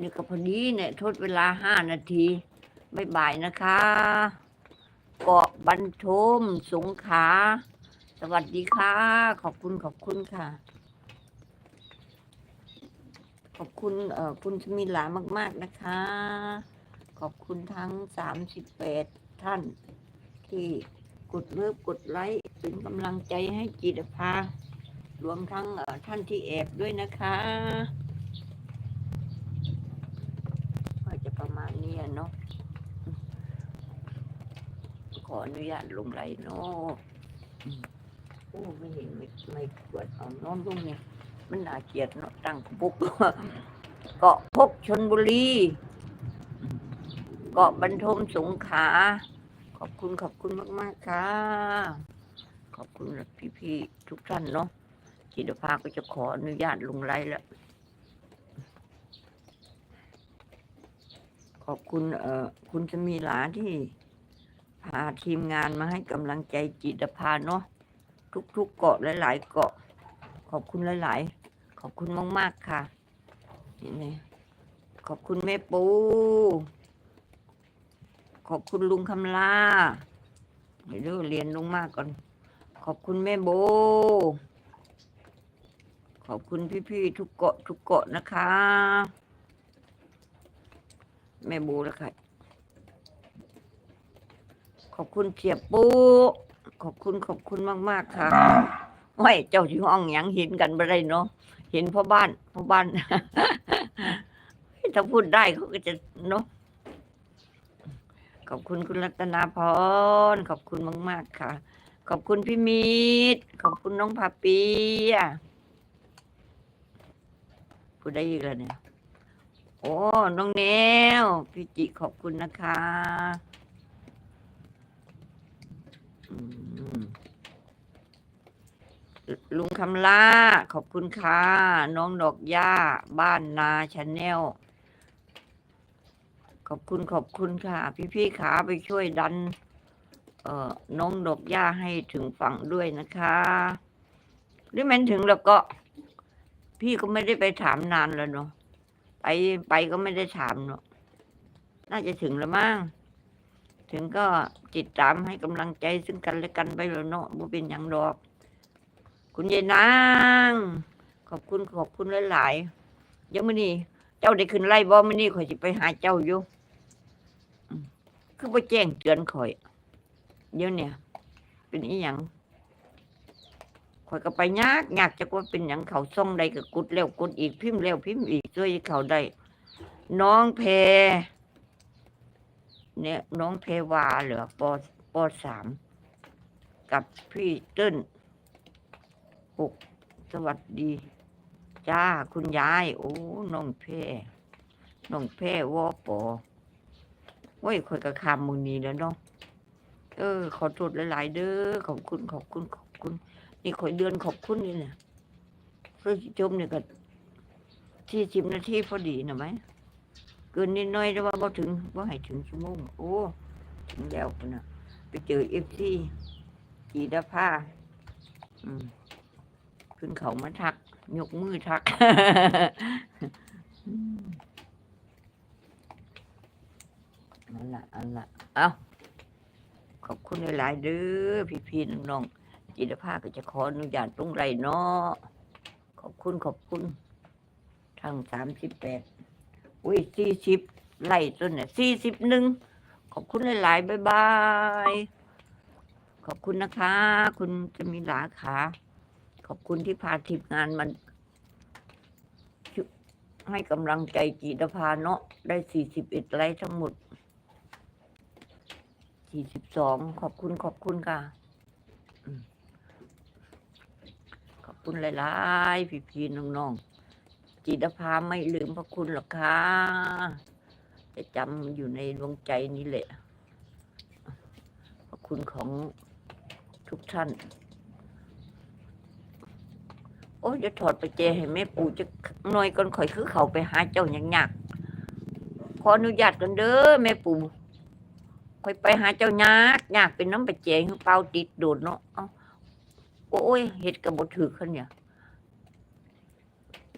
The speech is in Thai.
นี่ก็พอดีเนี่ยทดเวลาห้านาทีไม่บ่ายนะคะ เกาะบรรทมสงขา สวัสดีค่ะ ขอบคุณขอบคุณค่ะ ขอบคุณเอ่อคุณชมิลามาก ๆนะคะ ขอบคุณทั้งสามสิบแปดท่าน ที่กดเลิฟกดไลค์เป็นกำลังใจให้จิตภารวมทั้งท่านที่แอบด้วยนะคะก็จะประ มาณนี้อะเนาะขออนุญาตลงไหลเนาะโอ้ไม่เห็นไม่ไม่กวดเอานอนลงเนี่ยมันน่าเกลียดเนาะตั้งปุ๊บเกาะพบชนบุรี เกาะบรรทมสงขา ขอบคุณขอบคุณมาก ๆ ค่ะ ขอบคุณพี่ ๆ ทุกท่านเนาะจิตภาก็จะขออนุญาตลงไลฟ์แล้ว ขอบคุณเอ่อคุณจะมีหลาที่พาทีมงานมาให้กำลังใจจิตภาเนาะทุกๆเกาะหลายๆเกาะ ขอบคุณหลายๆ ขอบคุณมากๆค่ะนี่นี่ขอบคุณแม่ปู ขอบคุณลุงคำลาเดี๋ยวเรียนลงมากก่อน ขอบคุณแม่โบ ขอบคุณพี่ๆทุกเกาะทุกเกาะนะคะ แม่โบแล้วค่ะ ขอบคุณเสียปูขอบคุณขอบคุณมาก ๆ ค่ะโอ้ยเจ้าที่ห้องหยังเห็นกันบ่ได้เนาะเห็นพ่อบ้านพ่อบ้าน ถ้าพูดได้เขาก็จะเนาะขอบคุณคุณรัตนาพรขอบคุณมาก ๆ ค่ะ ขอบคุณพี่มิตรขอบคุณน้องพาปีอะพูดได้อีกแล้วเนี่ย โอ้ น้องแนว พี่จิขอบคุณนะคะลุงคำล่า ขอบคุณค่ะ น้องดอกย่าบ้านนาชาแนล ขอบคุณขอบคุณค่ะ พี่ๆขาไปช่วยดัน เอ่อ น้องดอกย่าให้ถึงฝั่งด้วยนะคะหรือมันถึงแล้วก็ พี่ก็ไม่ได้ไปถามนานแล้วเนาะ ไปไปก็ไม่ได้ถามเนาะน่าจะถึงแล้วมั้งถึงก็ติดตามให้กำลังใจซึ่งกันและกันไปแล้วเนาะบ่เป็นอย่างดอก คุณยายนาง ขอบคุณขอบคุณหลายๆยังไม่นี่เจ้าได้ขึ้นไล่บ่ไม่นี่ข่อยสิไปหาเจ้าอยู่คือไปแจ้งเตือนข่อย เดี๋ยวเนี่ย เป็นอีหยัง ข่อยก็ไปยากยากจะว่าเป็นหยังเขาส่องใดก็กุดแล้วกุดอีกพิมพ์แล้วพิมพ์อีกช่วยเขาได้ น้องเพเนี่ยน้องเพวาเหรอปอปอสามกับพี่เติ้นปกสวัสดี จ้าคุณยาย โอ้น้องแพร่น้องแพรวอปอโอ้ยคอยกระคำมึงนี้แล้วเนาะเออ ขอโทษหลาย ๆ เด้อขอบคุณขอบคุณขอบ คุณ นี่คอยเดือนขอบคุณนี่เนี่ยเพื่อชมเนี่ยก็ที่สิบนาทีพอดีนะไหมเกินนิดหน่อยแต่ว่าพอถึงว่าให้ถึงชั่วโมงโอ้ถึงแล้วนะไปเจอเอฟซีกีดาผ้าอืมขึ้นเขามาทัก ยกมือทักนั่นละอันละเอาขอบคุณหลาย ๆ เด้อพี่ ๆ น้อง ๆ จิตภาก็จะขออนุญาตตรงไรเนาะขอบคุณขอบคุณทั้งสามสิบแปดอุ้ยสี่สิบไล่ต้นเนี่ยสี่สิบหนึ่งขอบคุณหลายๆบายบายขอบคุณนะคะ คุณจะมีหลาขาขอบคุณที่พาทีมงานมันให้กำลังใจจีตภาเนาะได้สี่สิบเอ็ดไลค์ทั้งหมดสี่สิบสองขอบคุณขอบคุณค่ะอืมขอบ คุณหลายๆ พี่ๆน้องๆจีตภาไม่ลืมพระคุณหรอกค่ะจะจำอยู่ในดวงใจนี้แหละพระคุณของทุกท่าน โอ้ยจะถอดไปเจให้แม่ปู่จะหน่อยก่อนข่อยคือเขาไปหาเจ้าอย่างยากขออนุญาตกันเด้อแม่ปู่ข่อยไปหาเจ้ายากยากเป็นน้ำไปเจให้เปล่าติดโดดเนาะ โอ้ยเห็ดกับบถือขึ้นเนี่ย